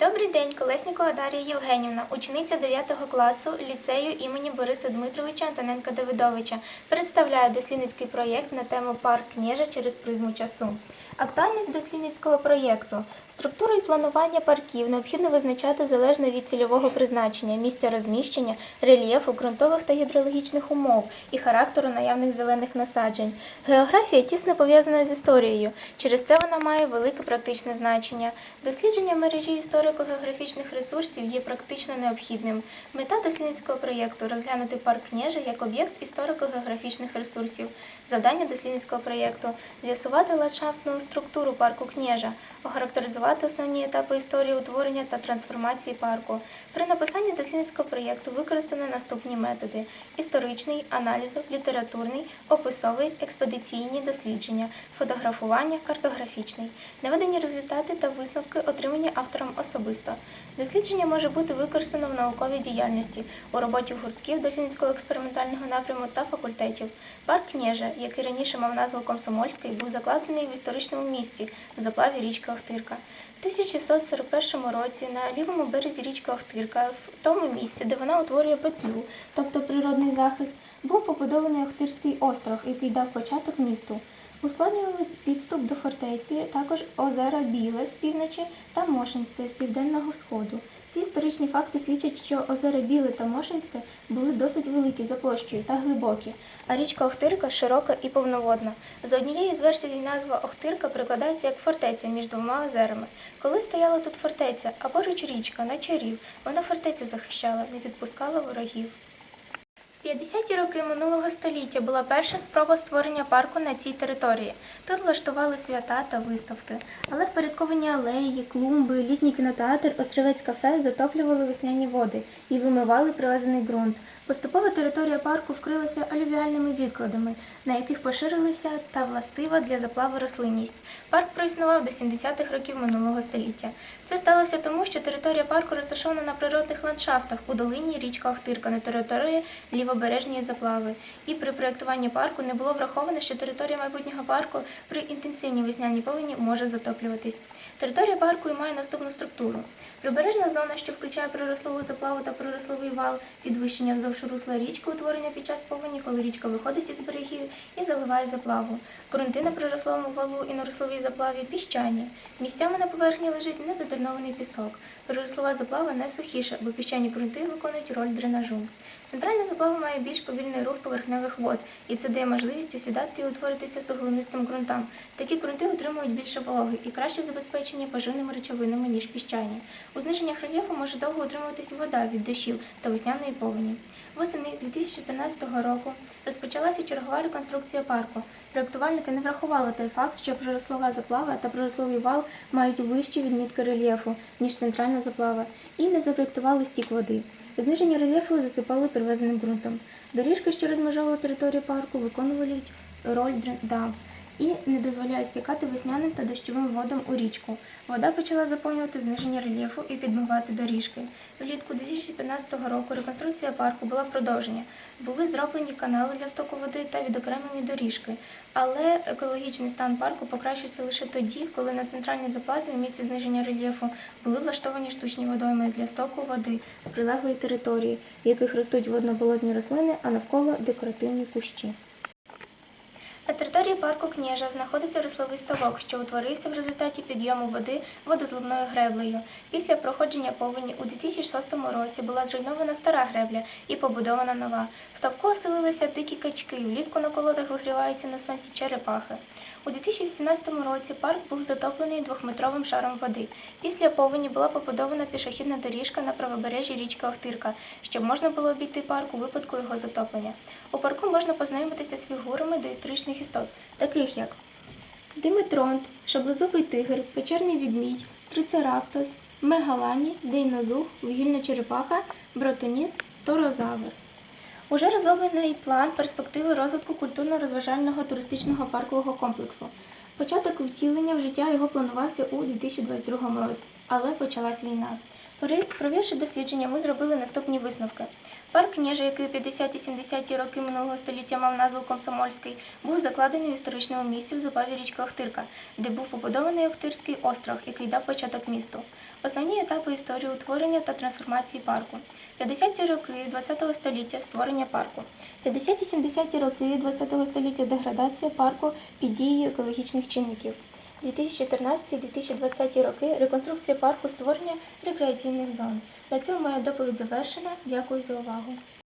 Добрий день, Колеснікова Дар'я Євгенівна, учениця 9 класу ліцею імені Бориса Дмитровича Антоненка Давидовича. Представляю дослідницький проєкт на тему Парк Кнєжа через призму часу. Актуальність дослідницького проєкту. Структуру і планування парків необхідно визначати залежно від цільового призначення, місця розміщення, рельєфу, ґрунтових та гідрологічних умов і характеру наявних зелених насаджень. Географія тісно пов'язана з історією. Через це вона має велике практичне значення. Дослідження мережі історико-географічних ресурсів є практично необхідним. Мета дослідницького проєкту розглянути парк Кнєжа як об'єкт історико-географічних ресурсів. Завдання дослідницького проєкту з'ясувати ландшафтну структуру парку Кнєжа, охарактеризувати основні етапи історії утворення та трансформації парку. При написанні дослідницького проєкту використано наступні методи: історичний, аналізу, літературний, описовий, експедиційні дослідження, фотографування, картографічний. Наведені результати та висновки отримані автором особисто. Дослідження може бути використано в науковій діяльності, у роботі гуртків дослідницького експериментального напряму та факультетів. Парк Кнєжа, який раніше мав назву Комсомольський, був закладений в історичному місті в заплаві річки Охтирка. У 1641 році на лівому березі річки Охтирка, в тому місці, де вона утворює петлю, тобто природний захист, був побудований Охтирський остров, який дав початок місту. Ускладнювали підступ до фортеці також озера Біле з півночі та Мошинське з південного сходу. Ці історичні факти свідчать, що озера Біле та Мошинське були досить великі за площею та глибокі, а річка Охтирка широка і повноводна. За однією з версій назва Охтирка прикладається як фортеця між двома озерами. Коли стояла тут фортеця, а поруч річка на чарів, вона фортецю захищала, не підпускала ворогів. В 50-ті роки минулого століття була перша спроба створення парку на цій території. Тут влаштували свята та виставки. Але впорядковані алеї, клумби, літній кінотеатр, острівець кафе затоплювали весняні води і вимивали привезений ґрунт. Поступово територія парку вкрилася алювіальними відкладами, на яких поширилася та властива для заплаву рослинність. Парк проіснував до 70-х років минулого століття. Це сталося тому, що територія парку розташована на природних ландшафтах у долині річка Охтирка на території лівобережної заплави. І при проєктуванні парку не було враховано, що територія майбутнього парку при інтенсивній весняній повені може затоплюватись. Територія парку і має наступну структуру. Прибережна зона, що включає пророслову заплаву та прорословий вал, підвищення вздовж русла річки, утворення під час повені, коли річка виходить із берегів і заливає заплаву. Ґрунти на прорословому валу і на русловій заплаві піщані. Місцями на поверхні лежить незадернований пісок. Пророслова заплава не сухіша, бо піщані ґрунти виконують роль дренажу. Центральна заплава має більш повільний рух поверхневих вод, і це дає можливість осідати і утворитися суглинистим ґрунтам. Такі ґрунти отримують більше вологи і краще забезпечені поживними речовинами, ніж піщані. У зниженнях рельєфу може довго утримуватись вода від дощів та весняної повені. Восени 2014 року розпочалася чергова реконструкція парку. Проєктувальники не врахували той факт, що пророслова заплава та прорословий вал мають вищі відмітки рельєфу, ніж центральна заплава, і не запроєктували стік води. Зниження рельєфу засипали привезеним ґрунтом. Доріжки, що розмежовували територію парку, виконували роль дамб і не дозволяє стікати весняним та дощовим водам у річку. Вода почала заповнювати зниження рельєфу і підмивати доріжки. Влітку 2015 року реконструкція парку була продовження. Були зроблені канали для стоку води та відокремлені доріжки. Але екологічний стан парку покращився лише тоді, коли на центральній заплаві у місці зниження рельєфу були влаштовані штучні водойми для стоку води з прилеглої території, в яких ростуть водноболотні рослини, а навколо декоративні кущі. Парку Кнєжа знаходиться рословий ставок, що утворився в результаті підйому води водозливною греблею. Після проходження повені у 2006 році була зруйнована стара гребля і побудована нова. В ставку оселилися дикі качки, влітку на колодах вигріваються на сонці черепахи. У 2018 році парк був затоплений двохметровим шаром води. Після повені була побудована пішохідна доріжка на правобережжі річки Охтирка, щоб можна було обійти парк у випадку його затоплення. У парку можна познайомитися з фігурами доісторичних істот, таких як Димитронт, шаблезубий тигр, печерний відмідь, трицераптос, мегалані, дейнозух, вугільна черепаха, бротоніс, торозавр. Уже розроблений план перспективи розвитку культурно-розважального туристичного паркового комплексу. Початок втілення в життя його планувався у 2022 році, але почалась війна. Провівши дослідження, ми зробили наступні висновки. Парк Княжа, який у 50-70-ті роки минулого століття мав назву Комсомольський, був закладений в історичному місті в зубаві річки Охтирка, де був побудований Охтирський остров, який дав початок місту. Основні етапи історії утворення та трансформації парку. 50-ті роки ХХ століття створення парку. 50-70-ті роки ХХ століття деградація парку під дією екологічних чинників. 2014-2020 роки реконструкція парку створення рекреаційних зон. На цьому моя доповідь завершена. Дякую за увагу.